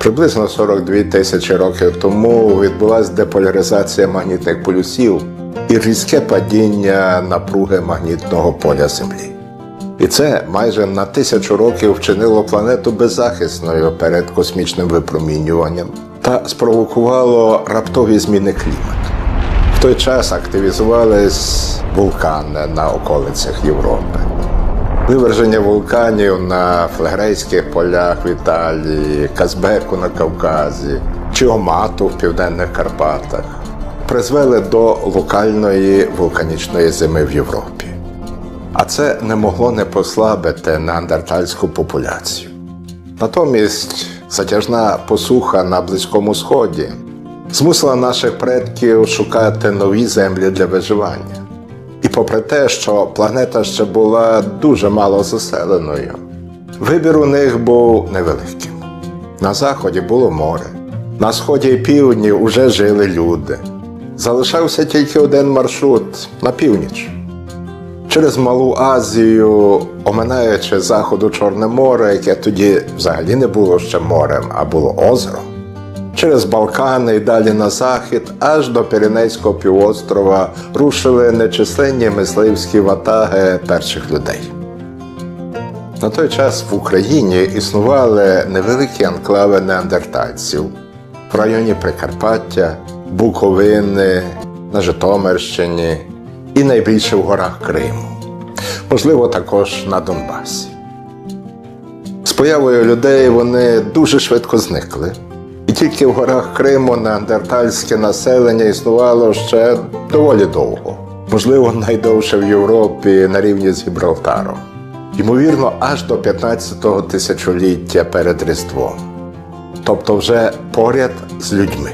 Приблизно 42 тисячі років тому відбулася деполяризація магнітних полюсів і різке падіння напруги магнітного поля Землі. І це майже на тисячу років вчинило планету беззахисною перед космічним випромінюванням та спровокувало раптові зміни клімату. В той час активізувались вулкани на околицях Європи. Виверження вулканів на флегрейських полях в Італії, Казбеку на Кавказі чи Омату в південних Карпатах призвели до локальної вулканічної зими в Європі. А це не могло не послабити неандертальську популяцію. Натомість затяжна посуха на Близькому Сході змусила наших предків шукати нові землі для виживання. І попри те, що планета ще була дуже мало заселеною, вибір у них був невеликим. На заході було море, на сході і півдні вже жили люди. Залишався тільки один маршрут на північ. Через Малу Азію, оминаючи заходу Чорне море, яке тоді взагалі не було ще морем, а було озером, через Балкани і далі на захід, аж до Піренейського півострова рушили нечисленні мисливські ватаги перших людей. На той час в Україні існували невеликі анклави неандертальців в районі Прикарпаття, Буковини, на Житомирщині і найбільше в горах Криму, можливо, також на Донбасі. З появою людей вони дуже швидко зникли. І тільки в горах Криму неандертальське населення існувало ще доволі довго, можливо, найдовше в Європі на рівні з Гібралтаром. Ймовірно, аж до 15-го тисячоліття перед Різдвом, тобто вже поряд з людьми.